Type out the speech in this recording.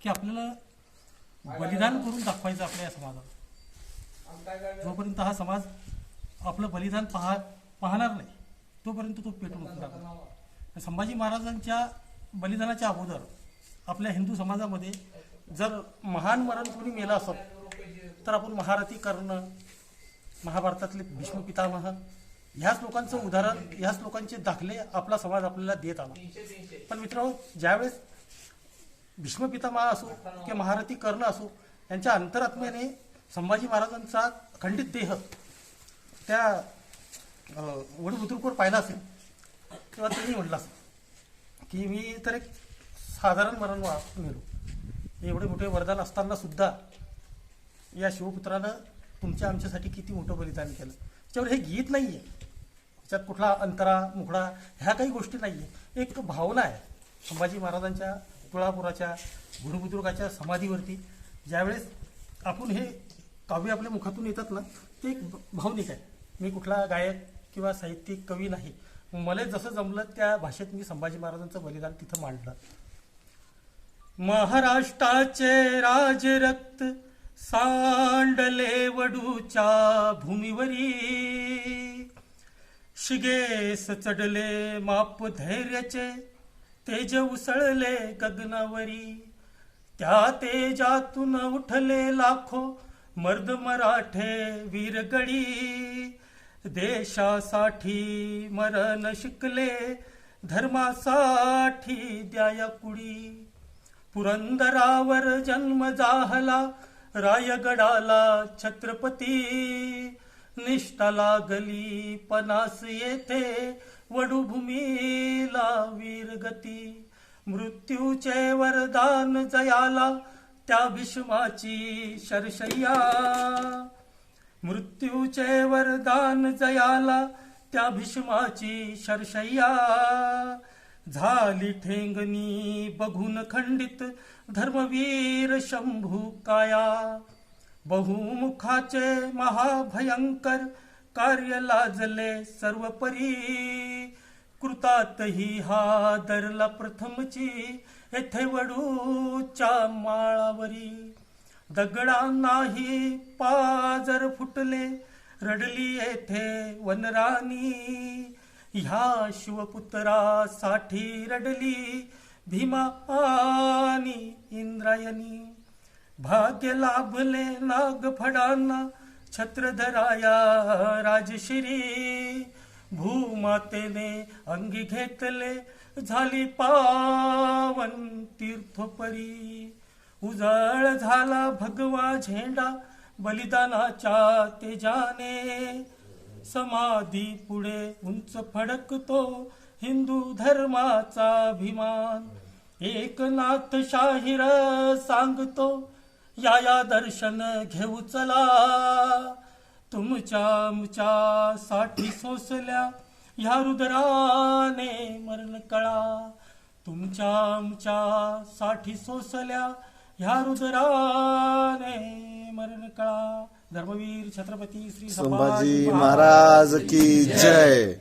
की आपल्याला बलिदान करून दाखवायचं आपल्या या समाजाला. जोपर्यंत हा समाज आपलं बलिदान पहा पाहणार नाही तोपर्यंत तो पेटून उठणार संभाजी महाराजांच्या बलिदानाच्या अगोदर आपल्या हिंदू समाजामध्ये जर महान मरण कोणी मेलं असत तर आपण महारथी करणं महाभारतातले भीष्म पितामह ह्याच लोकांचं उदाहरण ह्याच लोकांचे दाखले आपला समाज आपल्याला देत आला पण मित्रांनो ज्यावेळेस भीष्मपितामा असो किंवा महारथी कर्ण असो यांच्या अंतरात्म्याने संभाजी महाराजांचा खंडित देह त्या वडबुद्रुकवर पाहिला असेल तेव्हा त्यांनी म्हटलं असेल की मी तर एक साधारण मरण वा मेलो एवढे मोठे वरदान असताना सुद्धा या शिवपुत्रानं तुमच्या आमच्यासाठी किती मोठं बलिदान केलं. त्याच्यावर हे गीत नाही आहे त्याच्यात कुठला अंतरा मुखडा ह्या काही गोष्टी नाही आहे एक भावना आहे. संभाजी महाराजांच्या तुळापुराच्या गुरुबुद्रुकाच्या समाधीवरती ज्यावेळेस आपण हे काव्य आपल्या मुखातून येतात ना ते एक भावनिक आहे. मी कुठला गायक किंवा साहित्यिक कवी नाही. मला जसं जमलं त्या भाषेत मी संभाजी महाराजांचं बलिदान तिथं मांडलं. महाराष्ट्राचे राजरक्त सांडले वडूच्या भूमीवरी. शिगेस चढले माप धैर्याचे तेज उसळले गगनावरी. त्या तेजातून उठले लाखो मर्द मराठे वीरगडी. देशासाठी मरण शिकले धर्मासाठी द्याया कुडी. पुरंदरावर जन्म जाहला रायगडाला छत्रपती. निष्ठा लागली पनास येथे वडुभूमीला वीरगती मृत्यूचे वरदान जयाला त्या भीष्माची शरशय्या. मृत्यूचे वरदान जयाला त्या भीष्माची शरशय्या. झाली ठेंगणी बघून खंडित धर्मवीर शंभू काया. बहुमुखाचे महाभयंकर कार्य लाजले सर्वपरी. कृतातही हा दरला प्रथमची येथे वडूच्या माळावरी. दगडांनाही पाजर फुटले रडली येथे वनराणी. ह्या शिवपुत्रासाठी रडली भीमा आणि इंद्रायणी. भाग्य लाभले नागफडांना छत्रधराया राजश्री. भूमातेने अंगी घेतले झाली पावन तीर्थोपरी. उजळ झाला भगवा झेंडा बलिदानाच्या तेजाने. समाधी पुढे उंच फडकतो हिंदू धर्माचा अभिमान. एकनाथ शाहीर सांगतो या या दर्शन घेऊ चला. तुमच्या आमच्या साठी सोसल्या ह्या रुद्राने मरण कळा. तुमच्या आमच्या साठी सोसल्या ह्या रुद्राने मरण कळा. धर्मवीर छत्रपती श्री संभाजी महाराज की जय.